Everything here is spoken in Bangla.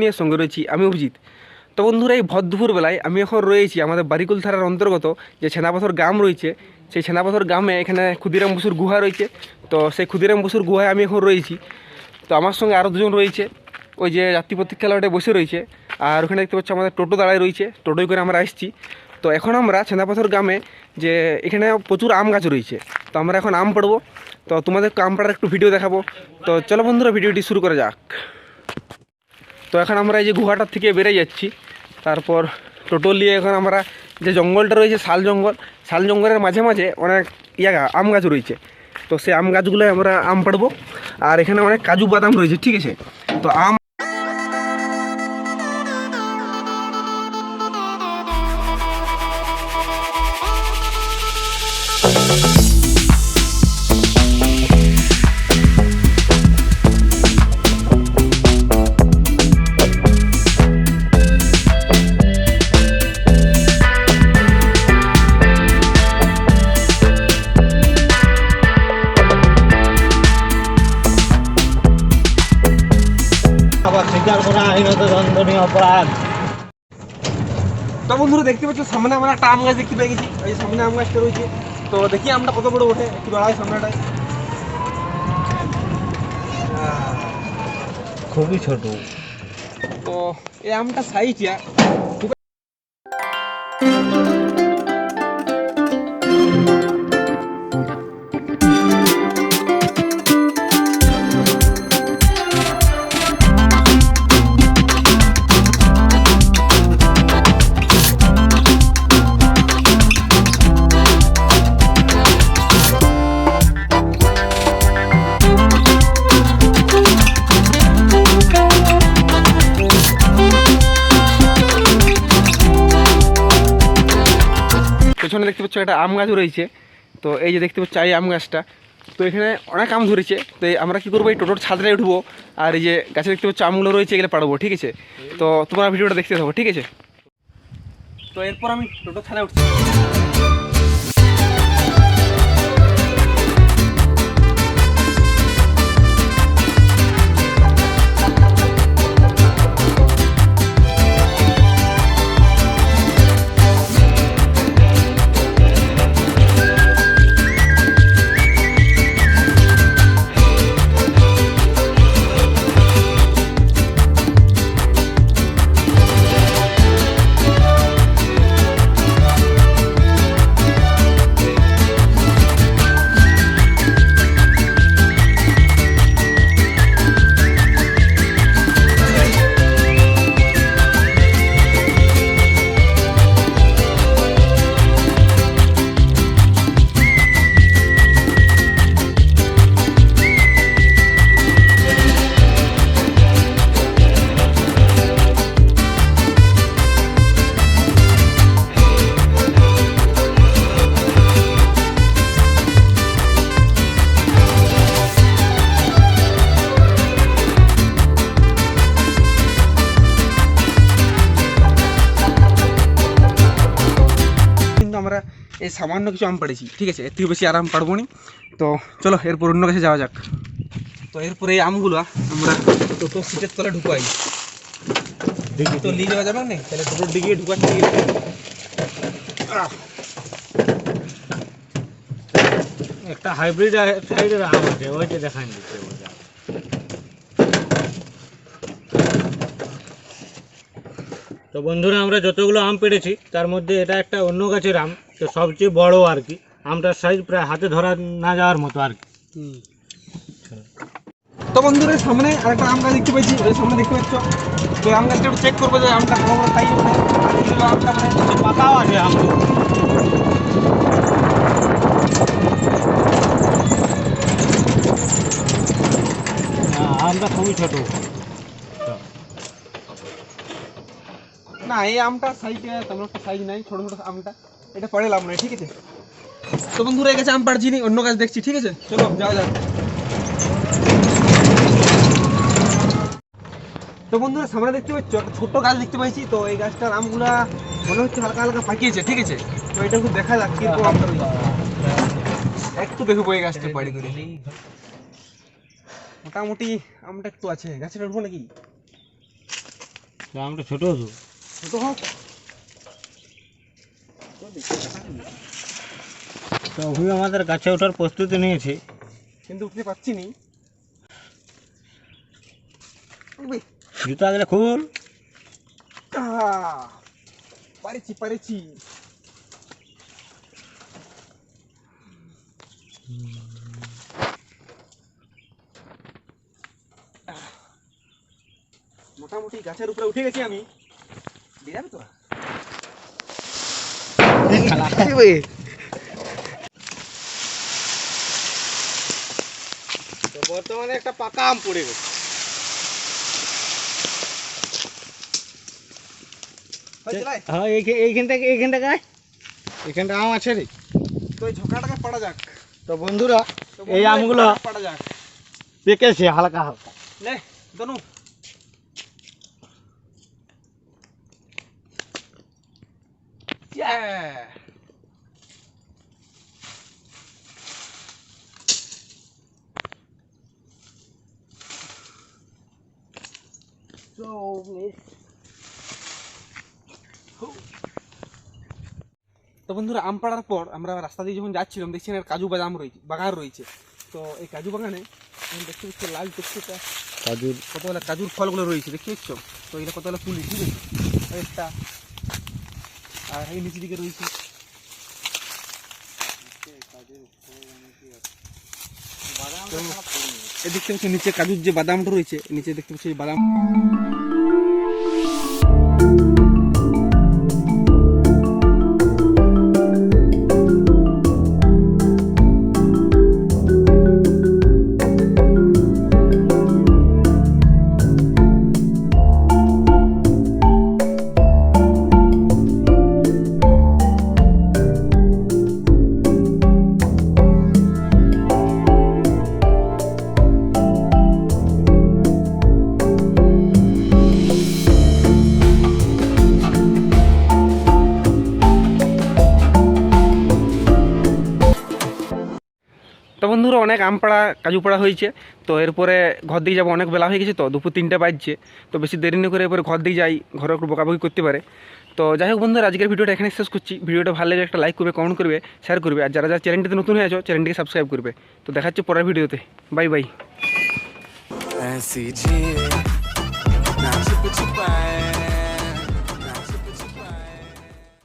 নিয়ে সঙ্গে রয়েছি, আমি অভিজিৎ। তো বন্ধুরা, এই ভর বেলায় আমি এখন রয়েছি আমাদের বারিকুল থানার অন্তর্গত যে ছেনাপাথর গ্রাম রয়েছে। সেই ছেনাপাথর গ্রামে এখানে ক্ষুদিরাম বসুর গুহা রয়েছে। তো সেই ক্ষুদিরাম বসুর গুহায় আমি এখন রয়েছি। তো আমার সঙ্গে আরও দুজন রয়েছে। ওই যে যাত্রী প্রতীক্ষালয়টা বসে রয়েছে। আর ওখানে দেখতে পাচ্ছি আমাদের টোটো দাঁড়ায় রয়েছে। টোটোয় করে আমরা আসছি। তো এখন আমরা ছেনাপাথর গ্রামে যে এখানে প্রচুর আম গাছ রয়েছে। তো আমরা এখন আম পড়ব। তো তোমাদের আম পাড়ার একটু ভিডিও দেখাবো। তো চলো বন্ধুরা ভিডিওটি শুরু করা যাক। তো এখন আমরা এই যে গুহাটার থেকে বেরিয়ে যাচ্ছি। তারপর টোটো নিয়ে এখন আমরা যে জঙ্গলটা রয়েছে, শাল জঙ্গল, শাল জঙ্গলের মাঝে মাঝে অনেক ইয়া আম গাছ রয়েছে। তো সেই আম গাছগুলোয় আমরা আম পাড়বো। আর এখানে অনেক কাজু বাদাম রয়েছে, ঠিক আছে? তো আম আবার স্বীকার করা আইনত দণ্ডনীয় অপরাধ। তো বন্ধুরা দেখতে পাচ্ছ সামনে আমরা একটা আম গাছ দেখতে পেয়ে গেছি। এই সামনে আম গাছটা রয়েছে। তো দেখি আমটা কত বড় ওঠে একটু দাঁড়াই সামনেটায়। খুবই ছোট। তো এই আমটা সাইজটা পেছনে দেখতে পাচ্ছ একটা আম গাছ রয়েছে তো এই যে দেখতে পাচ্ছ এই আম গাছটা। তো এখানে অনেক আম ধরেছে। তো আমরা কি করব? এই টোটোর ছাদটায় উঠবো আর এই যে গাছে দেখতে পাচ্ছ আমগুলো রয়েছে, এগুলো পাড়বো, ঠিক আছে? তো তোমরা ভিডিওটা দেখতে থাকো, ঠিক আছে? তো এরপর আমি টোটোর ছাদে উঠছি। আমরা এই সামান্য কিছু আম পাড়েছি ঠিক আছে? এর থেকে বেশি আর আম পারব নি। তো চলো এরপর অন্য কাছে যাওয়া যাক। তো এরপরে এই আমগুলো আমরা টোটো সিটের তলে ঢুকাই। তো নিয়ে যাওয়া যাবে না? তাহলে টোটোর দিকে ঢুকাচ্ছি। একটা হাইব্রিড সাইডের আম আছে ওইটা দেখাই দিচ্ছে ওইটা। তো বন্ধুরা, আমরা যতগুলো আম পেড়েছি, তার মধ্যে এটা একটা অন্য গাছের আম, তো সবচেয়ে বড় আর কি। আমটার সাইজ প্রায় হাতে ধরা না যাওয়ার মতো আর কি। তো বন্ধুরা সামনে আরেকটা আম গাছ দেখতে পাচ্ছি ওই সামনে দেখতে পাচ্ছ? তো আম গাছটা একটু চেক করব যে আমটা বড় বড় এগুলো আমটা মানে পাতাও আছে আম আমটা খুবই ছোট। এই আমটা সাইজ তেমন একটা সাইজ নাই, ছোট ছোট আমটা। এটা পরে লাভ নাই, ঠিক আছে? তো বন্ধুরা, এই গাছে আম পাড়ছি নি, অন্য গাছ দেখছি, ঠিক আছে? চলো, যাওয়া যাক। তো বন্ধুরা, সামনে দেখতে পাচ্ছ, একটা ছোট্ট গাছ দেখতে পাইছি। তো এই গাছটার আমগুলা মনে হচ্ছে হালকা হালকা পাকিয়েছে, ঠিক আছে? তো এটা একটু দেখা যাক কীরকম আমটা একটু দেখব এই গাছটা বাড়ি করে মোটামুটি আমটা একটু আছে। গাছের উঠবো নাকি? আমটা ছোট তো ছোট হোক তো অভি আমাদের গাছে ওঠার প্রস্তুতি নিয়েছে। কিন্তু উঠতে পারছি নি জুতা খুল। পারেছি পারেছি। মোটামুটি গাছের উপরে উঠে গেছি আমি। তো বর্তমানে একটা পাকা আম পড়ে গেছে। হ্যাঁ এইখে- এইখান থেকে এইখান থেকে এখানটা আম আছে রে তো এই ঝোঁকাটাকে পড়া যাক। তো বন্ধুরা এই আমগুলো পড়া যাক পেকেছে হালকা হালকা লে দনু। Yeah. So, তো বন্ধুরা আম পাড়ার পর আমরা রাস্তা দিয়ে যখন যাচ্ছিলাম দেখছি এখানে কাজু বাদাম রয়েছে বাগান রয়েছে। তো এই কাজু বাগানে দেখতে পাচ্ছি লাল টুকটুকা কাজুর কতগুলো কাজুর ফলগুলো রয়েছে দেখতে পাচ্ছ? তো এগুলো কতগুলো ফুল ঠিক আছে? একটা আর এই নিচের দিকে রয়েছে। দেখতে পাচ্ছ নিচে কাজুর যে বাদামটা রয়েছে নিচে দেখতে পাচ্ছি বাদাম। তো বন্ধুরা অনেক আম পাড়া, কাজু পাড়া হয়েছে। তো এরপরে ঘর দিকে যাব, অনেক বেলা হয়ে গেছে তো, দুপুর তিনটে বাজছে। তো বেশি দেরি না করে এরপরে ঘর দিকে যাই, ঘরে একটু বকাবকি করতে পারে। তো যাই হোক বন্ধুরা, আজকের ভিডিওটা এখানে শেষ করছি। ভিডিওটা ভালো লাগে একটা লাইক করবে কমেন্ট করবে শেয়ার করবে। আর যারা যারা চ্যানেলটিতে নতুন হয়ে আছো চ্যানেলটিকে সাবস্ক্রাইব করবে। তো দেখা হচ্ছে পরের ভিডিওতে। Bye bye